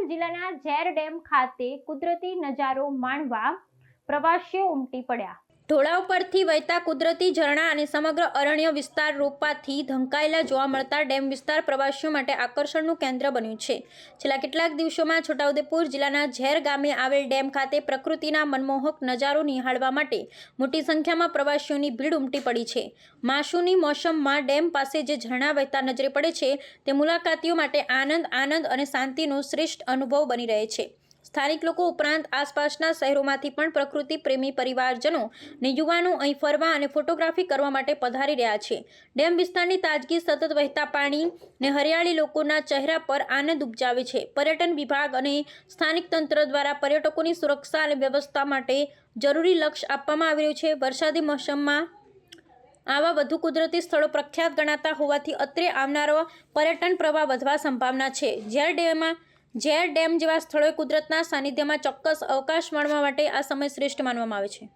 જિલ્લાના ઝેર ડેમ ખાતે કુદરતી નજારો માણવા પ્રવાસીઓ ઉમટી પડ્યા. ઢોળાવ પરથી વહેતા કુદરતી ઝરણા અને સમગ્ર અરણ્ય વિસ્તાર રોપાથી ઢંકાયેલા જોવા મળતા ડેમ વિસ્તાર પ્રવાસીઓ માટે આકર્ષણનું કેન્દ્ર બન્યું છે. છેલ્લા કેટલાક દિવસોમાં છોટાઉદેપુર જિલ્લાના ઝેર ગામે આવેલ ડેમ ખાતે પ્રકૃતિના મનમોહક નજારો નિહાળવા માટે મોટી સંખ્યામાં પ્રવાસીઓની ભીડ ઉમટી પડી છે. માસુની મોસમમાં ડેમ પાસે જે ઝરણા વહેતા નજરે પડે છે, તે મુલાકાતીઓ માટે આનંદ આનંદ અને શાંતિનો શ્રેષ્ઠ અનુભવ બની રહે છે. સ્થાનિક લોકો ઉપરાંત આસપાસના શહેરોમાંથી પણ પ્રકૃતિ પ્રેમી પરિવારજનો ને યુવાનો અહીં ફરવા અને ફોટોગ્રાફી કરવા માટે પધારી રહ્યા છે. ડેમ વિસ્તારની તાજગી સતત વહેતા પાણી ને હરિયાળી લોકોના ચહેરા પર આનંદ ઉપજાવે છે. પર્યટન વિભાગ અને સ્થાનિક તંત્ર દ્વારા પર્યટકોની સુરક્ષા અને વ્યવસ્થા માટે જરૂરી લક્ષ્ય આપવામાં આવી રહ્યું છે. વરસાદી મોસમમાં આવા વધુ કુદરતી સ્થળો પ્રખ્યાત ગણાતા હોવાથી અત્રે આવનારો પર્યટન પ્રવાહ વધવા સંભાવના છે. જ્યારે ડેમમાં ઝેર ડેમ જેવા સ્થળોએ કુદરતના સાનિધ્યમાં ચોક્કસ અવકાશ માણવા માટે આ સમય શ્રેષ્ઠ માનવામાં આવે છે.